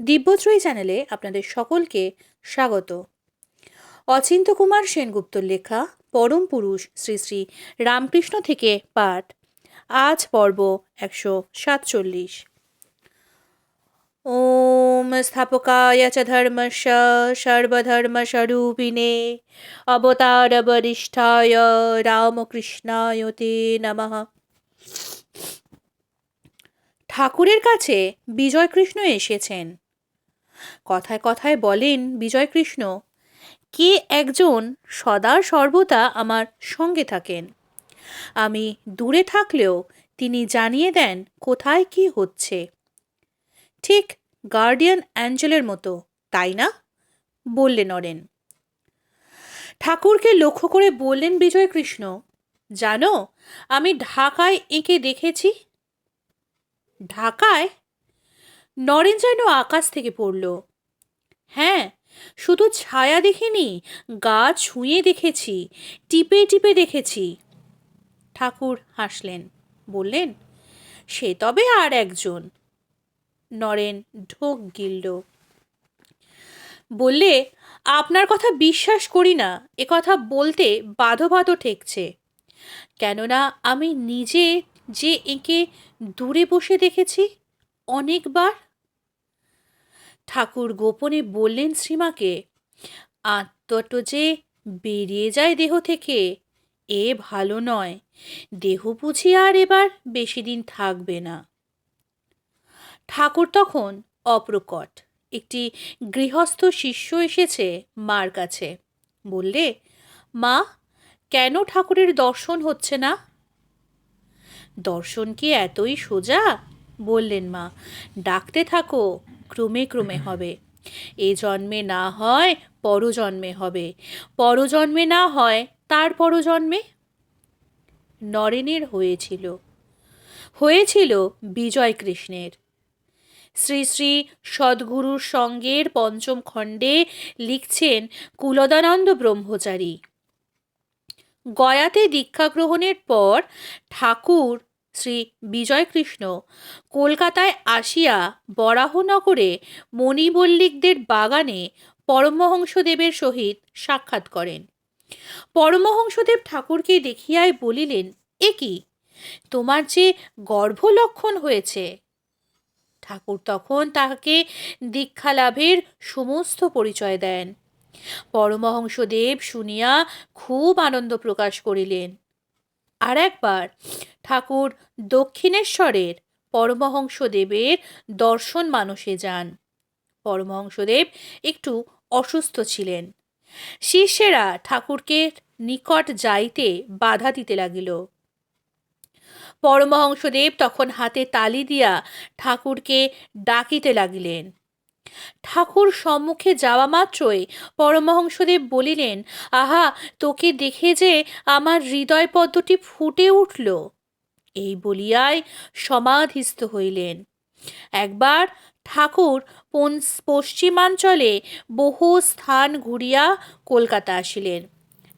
দিব্যত্রয়ী চ্যানেলে আপনাদের সকলকে স্বাগত। অচিন্ত কুমার সেনগুপ্তর লেখা, পরম পুরুষ, শ্রী শ্রী রামকৃষ্ণ থেকে পাঠ, আজ পর্ব একশো সাতচল্লিশ। ওম স্থাপকায় চ ধর্মস্য সর্বধর্মস্বরূপিণে অবতার বরিষ্ঠায় রামকৃষ্ণায় তে নমঃ। ঠাকুরের কাছে বিজয়কৃষ্ণ এসেছেন। কথায় কথায় বলেন, বিজয়কৃষ্ণ, কে একজন সদা সর্বদা আমার সঙ্গে থাকেন? আমি দূরে থাকলেও তিনি জানিয়ে দেন কোথায় কি হচ্ছে। ঠিক গার্ডিয়ান অ্যাঞ্জেলের মতো, তাই না? বললে নরেন ঠাকুরকে লক্ষ্য করে বললেন বিজয়কৃষ্ণ, জানো, আমি ঢাকায় এঁকে দেখেছি। ঢাকায় নরেন যেন আকাশ থেকে পড়ল। হ্যাঁ শুধু ছায়া দেখিনি, গা ছুঁয়ে দেখেছি, টিপে টিপে দেখেছি। ঠাকুর হাসলেন, বললেন, সে তবে আর একজন। নরেন ঢোক গিলল। বললে, আপনার কথা বিশ্বাস করি না, এ কথা বলতে বাধো বাধো ঠেকছে। কেননা আমি নিজে যে এঁকে দূরে বসে দেখেছি, অনেকবার ঠাকুর গোপনে বললেন শ্রীমাকে আত্মটো যে বেরিয়ে যায় দেহ থেকে, এ ভালো নয়। দেহ বুঝি আর এবার বেশি দিন থাকবে না। ঠাকুর তখন অপ্রকট। একটি গৃহস্থ শিষ্য এসেছে মার কাছে। বললে, মা, কেন ঠাকুরের দর্শন হচ্ছে না? দর্শন কি এতই সোজা? বললেন মা, ডাকতে থাকো ক্রমে ক্রমে হবে। এ জন্মে না হয়, পরজন্মে হবে। পরজন্মে না হয়, তার পরজন্মে? নরেনের হয়েছিল। হয়েছিল বিজয় কৃষ্ণের। শ্রী শ্রী সদ্গুরুর সঙ্গের পঞ্চম খণ্ডে লিখছেন কুলদানন্দ ব্রহ্মচারী। গয়াতে দীক্ষা গ্রহণের পর ঠাকুর শ্রী বিজয়কৃষ্ণ। কলকাতায় আসিয়া বরাহনগরে মণিবল্লিকদের বাগানে পরমহংসদেবের সহিত সাক্ষাৎ করেন। পরমহংসদেব ঠাকুরকে দেখিয়াই বলিলেন, এ কি? তোমার যে গর্ভলক্ষণ হয়েছে। ঠাকুর তখন তাহাকে দীক্ষা লাভের সমস্ত পরিচয় দেন। পরমহংসদেব শুনিয়া খুব আনন্দ প্রকাশ করিলেন। আর একবার ঠাকুর দক্ষিণেশ্বরের পরমহংসদেবের দর্শন মানসে যান। পরমহংসদেব একটু অসুস্থ ছিলেন। শিষ্যেরা ঠাকুরকে নিকট যাইতে বাধা দিতে লাগিল। পরমহংসদেব তখন হাতে তালি দিয়া ঠাকুরকে ডাকিতে লাগিলেন। ঠাকুর সম্মুখে যাওয়া মাত্রই পরমহংসদেব বলিলেন, আহা, তোকে দেখে যে আমার হৃদয় পদ্মটি ফুটে উঠল। এই বলিয়াই সমাধিস্থ হইলেন। একবার ঠাকুর পশ্চিমাঞ্চলে বহু স্থান ঘুরিয়া কলকাতা আসিলেন।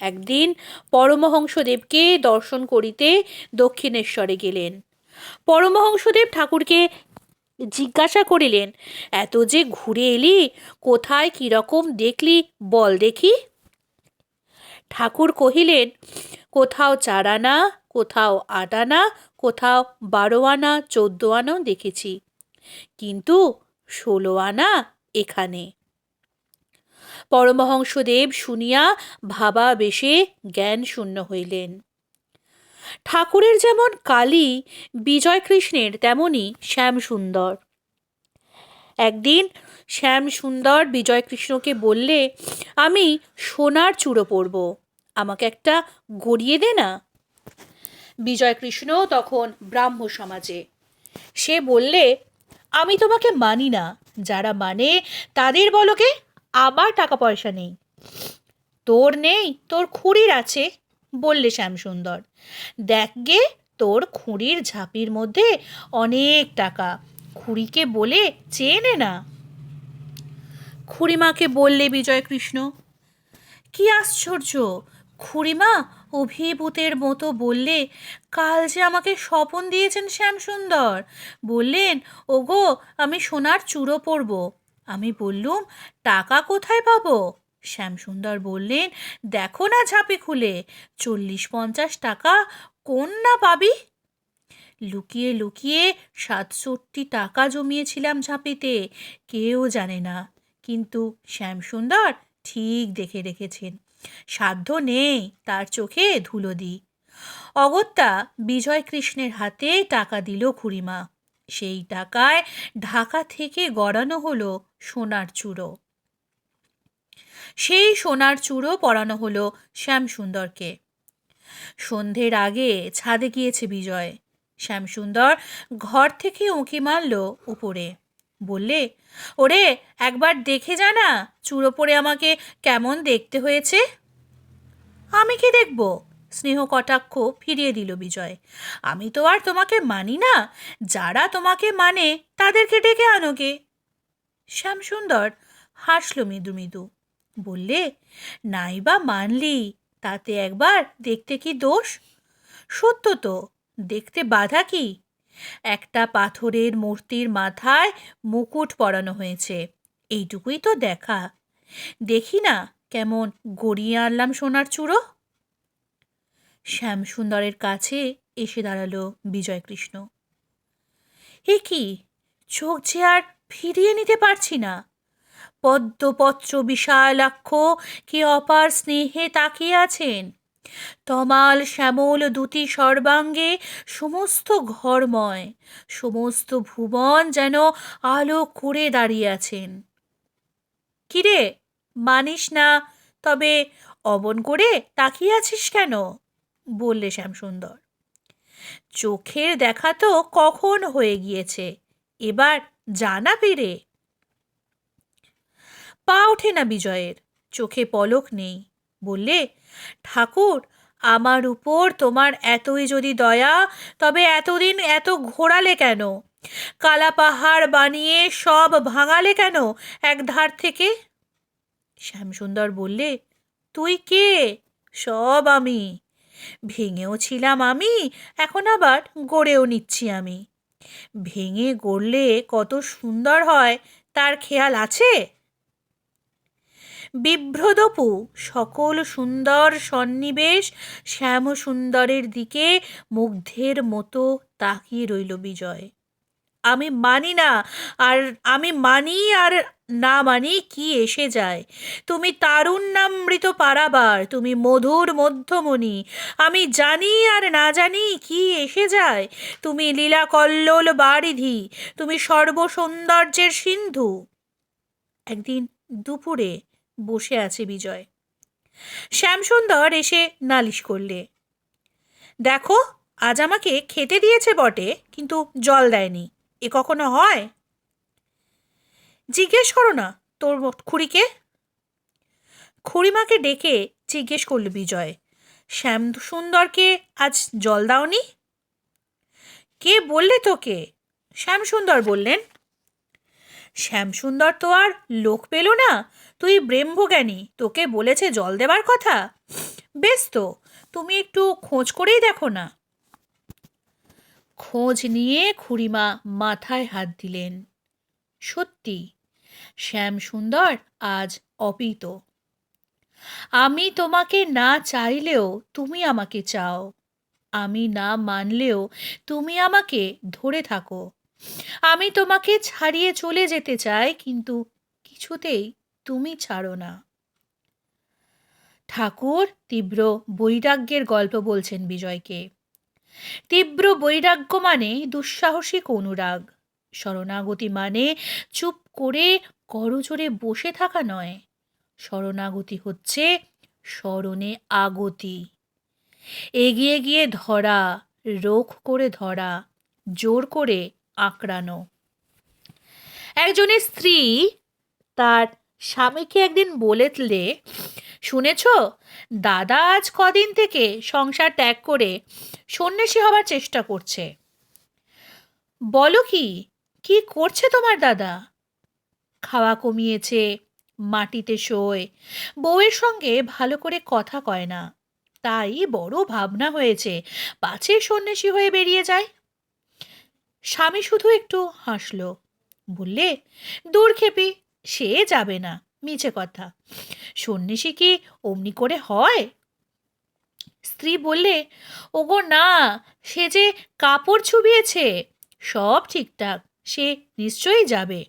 একদিন পরমহংসদেবকে দর্শন করিতে দক্ষিণেশ্বরে গেলেন। পরমহংসদেব ঠাকুরকে জিজ্ঞাসা করিলেন, এত যে ঘুরে এলি, কোথায় কীরকম দেখলি, বল দেখি? ঠাকুর কহিলেন, কোথাও চার আনা কোথাও আট আনা কোথাও বারো আনা চোদ্দ আনাও দেখেছি। কিন্তু ষোলো আনা এখানে। পরমহংসদেব শুনিয়া ভাবা বেশে জ্ঞান শূন্য হইলেন। ঠাকুরের যেমন কালী বিজয়কৃষ্ণের তেমনই শ্যামসুন্দর। একদিন শ্যাম সুন্দর বিজয়কৃষ্ণকে বললে, আমি সোনার চূড়ো পরব, আমাকে একটা গড়িয়ে দে না? বিজয়কৃষ্ণ তখন ব্রাহ্ম সমাজে। সে বললে, আমি তোমাকে মানি না, যারা মানে তাদের বলকে আবার টাকা পয়সা নেই। তোর নেই, তোর খুঁড়ির আছে বললে শ্যামসুন্দর। দেখ গে, তোর খুঁড়ির ঝাঁপির মধ্যে অনেক টাকা। খুঁড়িকে বলে চেনে না। খুড়িমাকে বললে বিজয়কৃষ্ণ। কি আশ্চর্য! খুড়িমা অভিভূতের মতো বললে, কাল যে আমাকে স্বপন দিয়েছেন শ্যামসুন্দর। বললেন, ওগো, আমি সোনার চূড়ো পরব। আমি বললুম, টাকা কোথায় পাবো? শ্যামসুন্দর বললেন, দেখো না ঝাঁপি খুলে চল্লিশ পঞ্চাশ টাকা কোন না পাবি? লুকিয়ে লুকিয়ে সাতষট্টি টাকা জমিয়েছিলাম ঝাঁপিতে, কেউ জানে না, কিন্তু শ্যামসুন্দর ঠিক দেখে রেখেছেন। সাধ্য নেই তার চোখে ধুলো দিই অগত্যা বিজয় কৃষ্ণের হাতে টাকা দিল খুড়িমা। সেই টাকায় ঢাকা থেকে গড়ানো হলো সোনার চূড়ো। সেই সোনার চূড়ো পরানো হলো শ্যামসুন্দরকে। সন্ধ্যের আগে ছাদে গিয়েছে বিজয়। শ্যামসুন্দর ঘর থেকে উঁকি মারল উপরে। বললে, ওরে, একবার দেখে জানা চূড়ো পরে আমাকে কেমন দেখতে হয়েছে? আমি কি দেখব? স্নেহ কটাক্ষ ফিরিয়ে দিল বিজয়। আমি তো আর তোমাকে মানি না। যারা তোমাকে মানে তাদেরকে ডেকে আনোগে শ্যামসুন্দর হাসল মৃদু মৃদু। বললে নাই বা মানলি, তাতে একবার দেখতে কি দোষ? সত্য তো, দেখতে বাধা কি? একটা পাথরের মূর্তির মাথায় মুকুট পরানো হয়েছে, এইটুকুই তো দেখা। দেখি না কেমন গড়িয়ে আনলাম সোনার চূড়ো? শ্যামসুন্দরের কাছে এসে দাঁড়াল বিজয়কৃষ্ণ। এ কি, চোখ যে আর ফিরিয়ে নিতে পারছি না? পদ্মপত্র বিশালাক্ষ কি অপার স্নেহে তাকিয়ে আছেন তমাল শ্যামল দুটি সর্বাঙ্গে সমস্ত ঘরময়, সমস্ত ভুবন যেন আলো করে দাঁড়িয়ে আছেন কিরে, মানিস না, তবে অবন করে তাকিয়ে আছিস কেন? বললে শ্যামসুন্দর। চোখের দেখা তো কখন হয়ে গিয়েছে, এবার জানা ফিরে পা ওঠে না বিজয়ের। চোখে পলক নেই। বললে, ঠাকুর, আমার উপর তোমার এতই যদি দয়া, তবে এতদিন এত ঘোরালে কেন? কালা পাহাড় বানিয়ে সব ভাঙালে কেন এক ধার থেকে? শ্যামসুন্দর বললে, তুই কে? সব আমি। ভেঙেও ছিলাম আমি, এখন আবার গড়েও নিচ্ছি আমি। ভেঙে গড়লে কত সুন্দর হয়, তার খেয়াল আছে? বিভ্রদপু সকল সুন্দর সন্নিবেশ শ্যাম সুন্দরের দিকে মুগ্ধের মতো তাকিয়ে রইল বিজয়। আমি মানি না, আর আমি মানি আর না মানি কি এসে যায়। তুমি তারুণ্যামৃত পারাবার, তুমি মধুর মধ্যমণি। আমি জানি আর না জানি কি এসে যায়। তুমি লীলা কল্লোল বারিধি, তুমি সর্বসৌন্দর্যের সিন্ধু। একদিন দুপুরে বসে আছে বিজয়। শ্যামসুন্দর এসে নালিশ করলে, দেখো, আজ আমাকে খেতে দিয়েছে বটে, কিন্তু জল দেয়নি, এ কখনো হয়? জিজ্ঞেস করো না, তোর খুড়িকে? খুড়িমাকে ডেকে জিজ্ঞেস করল বিজয় শ্যাম সুন্দরকে আজ জল দাওনি? কে বললে তোকে? শ্যামসুন্দর বললেন শ্যামসুন্দর তো আর লোক পেল না। তুই ব্রহ্মজ্ঞানী, তোকে বলেছে জল দেবার কথা? বেশ তো, তুমি একটু খোঁজ করেই দেখো না। খোঁজ নিয়ে খুড়িমা মাথায় হাত দিলেন। সত্যি, শ্যামসুন্দর আজ অপিত। আমি তোমাকে না চাইলেও তুমি আমাকে চাও। আমি না মানলেও তুমি আমাকে ধরে থাকো। আমি তোমাকে ছাড়িয়ে চলে যেতে চাই, কিন্তু কিছুতেই তুমি ছাড়ো না। ঠাকুর তীব্র বৈরাগ্যের গল্প বলছেন বিজয়কে। তীব্র বৈরাগ্য মানে দুঃসাহসিক অনুরাগ। শরণাগতি মানে চুপ করে করজোরে বসে থাকা নয়। শরণাগতি হচ্ছে স্মরণে আগতি। এগিয়ে গিয়ে ধরা, রোখ করে ধরা, জোর করে আঁকড়ানো। একজনের স্ত্রী তার স্বামীকে একদিন বলেতলে শুনেছ? দাদা আজ কদিন থেকে সংসার ত্যাগ করে সন্ন্যাসী হবার চেষ্টা করছে। বলো কি কি করছে তোমার দাদা? খাওয়া কমিয়েছে, মাটিতে শোয়, বউয়ের সঙ্গে ভালো করে কথা কয় না। তাই বড় ভাবনা হয়েছে, পাছে সন্ন্যাসী হয়ে বেরিয়ে যায়। স্বামী শুধু একটু হাসল। বললে, দূর খেপি, সে যাবে না, মিছে কথা। সন্ন্যাসী কি অমনি করে হয়? স্ত্রী বললে, ওগো না, সে যে কাপড় ছুবিয়েছে সব ঠিকঠাক, সে নিশ্চয়ই যাবে।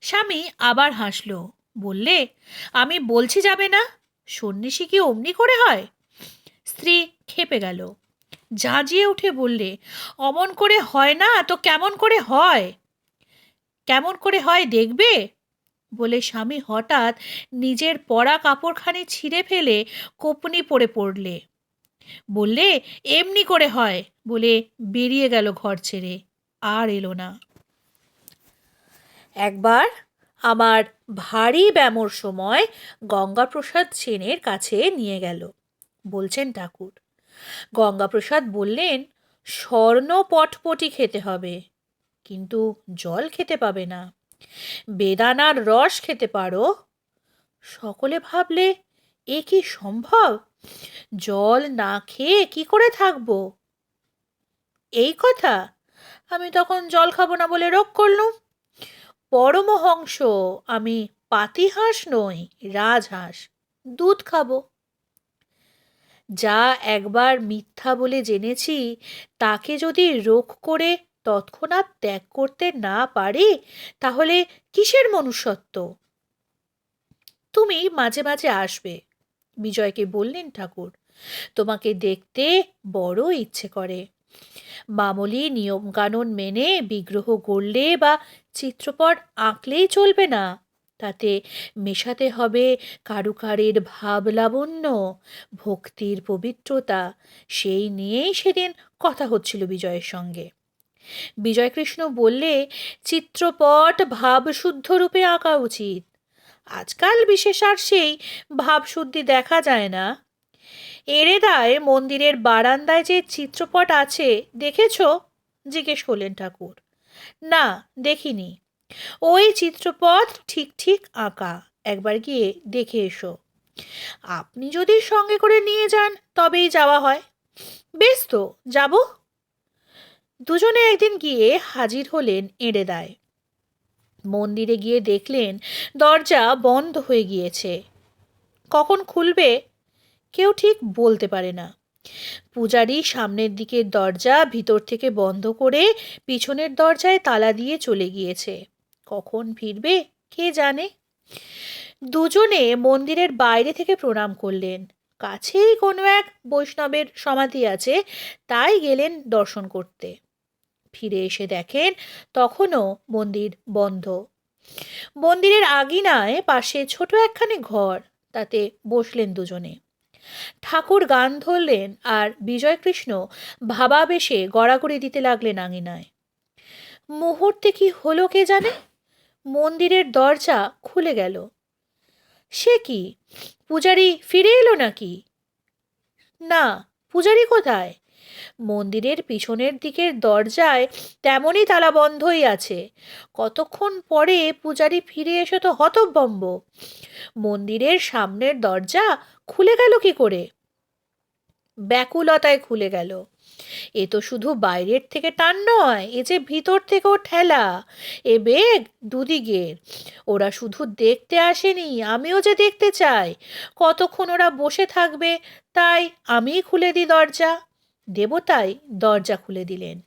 স্বামী আবার হাসল, বললে, আমি বলছি যাবে না, সন্ন্যাসী কি অমনি করে হয়? স্ত্রী খেপে গেল। ঝাঁঝিয়ে উঠে বললে, অমন করে হয় না তো কেমন করে হয়? কেমন করে হয় দেখবে? বলে স্বামী হঠাৎ নিজের পরা কাপড়খানি ছিঁড়ে ফেলে কোপনি পড়ে পড়লে। বললে, এমনি করে হয়, বলে বেরিয়ে গেল ঘর ছেড়ে, আর এলো না। একবার আমার ভারী ব্যামোর সময় গঙ্গাপ্রসাদ সেনের কাছে নিয়ে গেল, বলছেন ঠাকুর। গঙ্গাপ্রসাদ বললেন, স্বর্ণ পটপটি খেতে হবে, কিন্তু জল খেতে পাবে না। বেদানার রস খেতে পারো। সকলে ভাবলে, এ কি সম্ভব? জল না খেয়ে কি করে থাকব? এই কথা? আমি তখন জল খাব না বলে রোগ করলুম। পরমহংস, আমি পাতিহাঁস নই, রাজহাঁস, দুধ খাব। যা একবার মিথ্যা বলে জেনেছি, তাকে যদি রোগ করে তৎক্ষণাৎ ত্যাগ করতে না পারি, তাহলে কিসের মনুষ্যত্ব? তুমি মাঝে মাঝে আসবে, বিজয়কে বললেন ঠাকুর। তোমাকে দেখতে বড় ইচ্ছে করে। মামলি নিয়মকানুন মেনে বিগ্রহ গড়লে বা চিত্রপট আঁকলেই চলবে না। তাতে মেশাতে হবে কারুকারের ভাব লাবণ্য ভক্তির পবিত্রতা। সেই নিয়েই সেদিন কথা হচ্ছিল বিজয়ের সঙ্গে। বিজয়কৃষ্ণ বললে, চিত্রপট ভাবশুদ্ধ রূপে আঁকা উচিত। আজকাল বিশেষ আর সেই ভাবশুদ্ধি দেখা যায় না। এরেদায় মন্দিরের বারান্দায় যে চিত্রপট আছে, দেখেছ? জিজ্ঞেস করলেন ঠাকুর। না, দেখিনি। ওই চিত্রপথ ঠিক ঠিক আঁকা। একবার গিয়ে দেখে এসো। আপনি যদি সঙ্গে করে নিয়ে যান, তবেই যাওয়া হয়। বেশ তো, যাব। দুজনে একদিন গিয়ে হাজির হলেন এড়ে এঁড়েদায়। মন্দিরে গিয়ে দেখলেন দরজা বন্ধ হয়ে গিয়েছে। কখন খুলবে কেউ ঠিক বলতে পারে না। পূজারি সামনের দিকের দরজা ভিতর থেকে বন্ধ করে পিছনের দরজায় তালা দিয়ে চলে গিয়েছে। কখন ফিরবে, কে জানে? দুজনে মন্দিরের বাইরে থেকে প্রণাম করলেন। কাছেই কোনো এক বৈষ্ণবের সমাধি আছে, তাই গেলেন দর্শন করতে। ফিরে এসে দেখেন তখনও মন্দির বন্ধ। মন্দিরের আগিনায় পাশে ছোট একখানি ঘর, তাতে বসলেন দুজনে। ঠাকুর গান ধরলেন আর বিজয়কৃষ্ণ ভাবাবেশে গড়াগড়ি দিতে লাগলেন আঙিনায় মুহূর্তে কি হলো কে জানে? মন্দিরের দরজা খুলে গেল। সে কি? পূজারি ফিরে এলো নাকি? না, পূজারি কোথায়? মন্দিরের পিছনের দিকের দরজায় তেমনই তালা বন্ধই আছে। কতক্ষণ পরে পূজারি ফিরে এসে তো হতভম্ব। মন্দিরের সামনের দরজা খুলে গেল কি করে? ব্যাকুলতায় খুলে গেল। এ তো শুধু বাইরের থেকে টান নয়, এ যে ভিতর থেকেও ঠেলা। এ বেগ দুদিকের। ওরা শুধু দেখতে আসেনি, আমিও যে দেখতে চাই। কতক্ষণ ওরা বসে থাকবে, তাই আমিই খুলে দিই দরজা। দেবতাই দরজা খুলে দিলেন।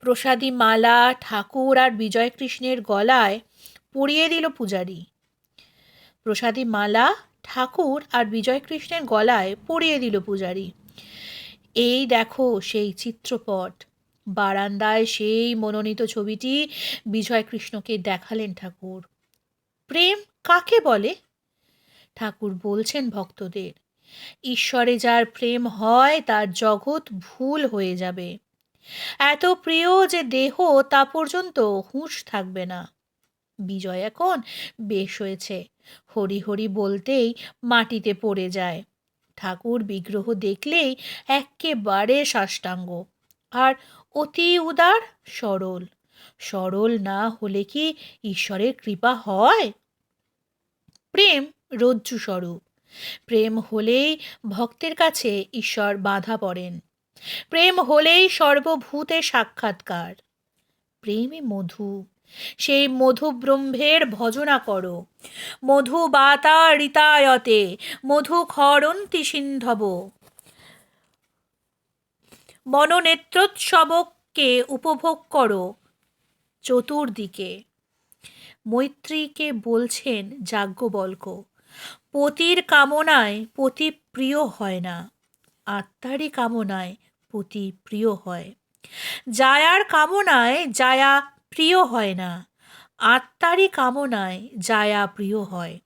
প্রসাদী মালা, ঠাকুর আর বিজয়কৃষ্ণের গলায় পরিয়ে দিল পূজারি। প্রসাদী মালা ঠাকুর আর বিজয়কৃষ্ণের গলায় পরিয়ে দিল পূজারি। এই দেখো সেই চিত্রপট। বারান্দায় সেই মনোনীত ছবিটি বিজয়কৃষ্ণকে দেখালেন ঠাকুর। প্রেম কাকে বলে? ঠাকুর বলছেন ভক্তদের, ঈশ্বরে যার প্রেম হয় তার জগৎ ভুল হয়ে যাবে। এত প্রিয় যে দেহ তা পর্যন্ত হুঁশ থাকবে না। বিজয় এখন বেশ হয়েছে। হরি হরি বলতেই মাটিতে পড়ে যায়। ঠাকুর বিগ্রহ দেখলেই একেবারে সাষ্টাঙ্গ। আর অতি উদার, সরল। সরল না হলে কি ঈশ্বরের কৃপা হয়? প্রেম রজ্জু স্বরূপ প্রেম হলেই ভক্তের কাছে ঈশ্বর বাধা পড়েন। প্রেম হলেই সর্বভূতে সাক্ষাৎকার। প্রেমে মধু। সেই মধু ব্রহ্মের ভজনা করো। মধু বাতা ঋতায়তে মধু খরন্তি সিন্ধব। মনোনেত্রোৎসবকে উপভোগ করো চতুর্দিকে। মৈত্রীকে বলছেন যাজ্ঞবল্ক, পতির কামনায় পতি প্রিয় হয় না। আত্মারই কামনায় পতি প্রিয় হয়। জায়ার কামনায় জায়া প্রিয় হয় না, আত্মারই কামনায় জায়া প্রিয় হয়।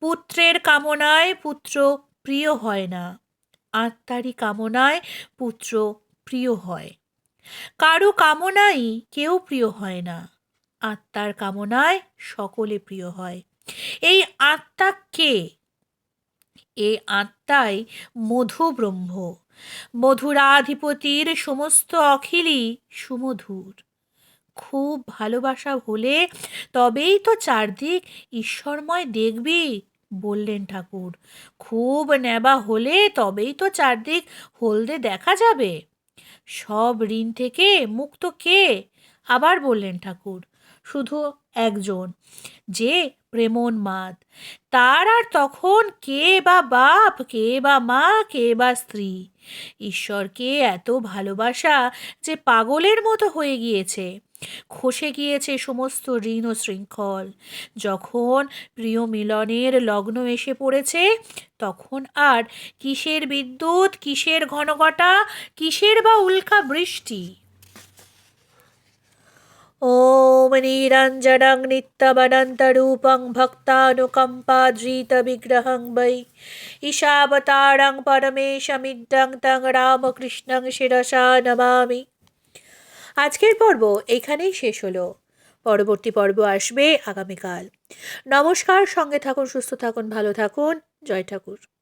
পুত্রের কামনায় পুত্র প্রিয় হয় না, আত্মারই কামনায় পুত্র প্রিয় হয়। কারও কামনাই কেউ প্রিয় হয় না, আত্মার কামনায় সকলে প্রিয় হয়। এই আত্মা কে? এই আত্মাই মধু ব্রহ্ম মধুরাধিপতির সমস্ত অখিলই সুমধুর। খুব ভালোবাসা হলে তবেই তো চারদিক ঈশ্বরময় দেখবি, বললেন ঠাকুর। খুব নেবা হলে তবেই তো চারদিক হলদে দেখা যাবে। সব ঋণ থেকে মুক্ত কে? আবার বললেন ঠাকুর। শুধু একজন, যে প্রেমোন্মাদ। তার আর তখন কে বা বাপ, কে বা মা, কে বা স্ত্রী? ঈশ্বরকে এত ভালোবাসা যে পাগলের মতো হয়ে গিয়েছে। খসে গিয়েছে সমস্ত ঋণ ও শৃঙ্খল। যখন প্রিয় মিলনের লগ্ন এসে পড়েছে, তখন আর কিসের বিদ্যুৎ, কিসের ঘনঘটা, কিসের বা উল্কা বৃষ্টি? ॐ निरञ्जनं नित्यमनन्तरूपं भक्तानुकम्पाधृतविग्रहं वै ईशावतारं परमेशमिड्डं तं রামকৃষ্ণং শিরসা নমামি আজকের পর্ব এখানেই শেষ হলো পরবর্তী পর্ব আসবে আগামীকাল নমস্কার সঙ্গে থাকুন সুস্থ থাকুন ভালো থাকুন জয় ঠাকুর